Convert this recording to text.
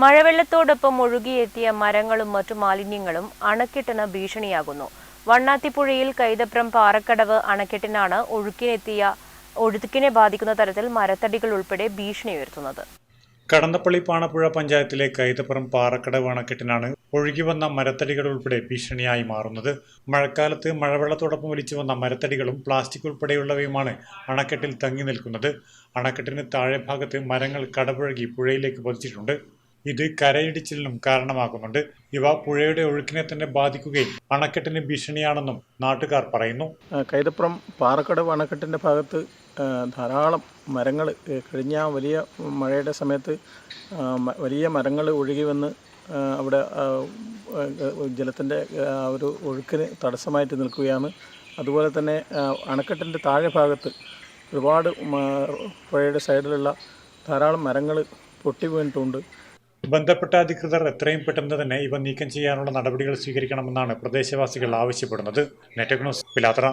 മഴവെള്ളത്തോടൊപ്പം ഒഴുകിയെത്തിയ മരങ്ങളും മറ്റു മാലിന്യങ്ങളും അണക്കെട്ടിന് ഭീഷണിയാകുന്നു. വണ്ണാത്തിപ്പുഴയിൽ കൈതപ്രം പാറക്കടവ് അണക്കെട്ടിനാണ് ഒഴുക്കിനെത്തിയ ഒഴുക്കിനെ ബാധിക്കുന്ന തരത്തിൽ മരത്തടികൾ ഉൾപ്പെടെ ഭീഷണി ഉയർത്തുന്നത്. കടന്നപ്പള്ളി പാണപ്പുഴ പഞ്ചായത്തിലെ കൈതപ്പുറം പാറക്കടവ് അണക്കെട്ടിനാണ് ഒഴുകി വന്ന മരത്തടികൾ ഉൾപ്പെടെ ഭീഷണിയായി മാറുന്നത്. മഴക്കാലത്ത് മഴവെള്ളത്തോടൊപ്പം ഒലിച്ചു വന്ന മരത്തടികളും പ്ലാസ്റ്റിക് ഉൾപ്പെടെയുള്ളവയുമാണ് അണക്കെട്ടിൽ തങ്ങി നിൽക്കുന്നത്. അണക്കെട്ടിന് താഴെ ഭാഗത്ത് മരങ്ങൾ കടപുഴകി പുഴയിലേക്ക് പതിച്ചിട്ടുണ്ട്. ഇത് കരയിടിച്ചിലിനും കാരണമാകുന്നുണ്ട്. ഇവ പുഴയുടെ ഒഴുക്കിനെ തന്നെ ബാധിക്കുകയും അണക്കെട്ടിന് ഭീഷണിയാണെന്നും നാട്ടുകാർ പറയുന്നു. കൈതപ്പുറം പാറക്കടവ് അണക്കെട്ടിന്റെ ഭാഗത്ത് ധാരാളം മരങ്ങൾ കഴിഞ്ഞ വലിയ മഴയുടെ സമയത്ത് വലിയ മരങ്ങൾ ഒഴുകി വന്ന് അവിടെ ജലത്തിന്റെ ഒരു ഒഴുക്കിന് തടസ്സമായിട്ട് നിൽക്കുകയാണ്. അതുപോലെ തന്നെ അണക്കെട്ടിന്റെ താഴെ ഭാഗത്ത് ഒരുപാട് പുഴയുടെ സൈഡിലുള്ള ധാരാളം മരങ്ങൾ പൊട്ടി വീണിട്ടുണ്ട്. ബന്ധപ്പെട്ട അധികൃതർ എത്രയും പെട്ടെന്ന് തന്നെ ഇവ നീക്കം ചെയ്യാനുള്ള നടപടികൾ സ്വീകരിക്കണമെന്നാണ് പ്രദേശവാസികൾ ആവശ്യപ്പെടുന്നത്. നെറ്റഗ്നോസ് പിലാത്ര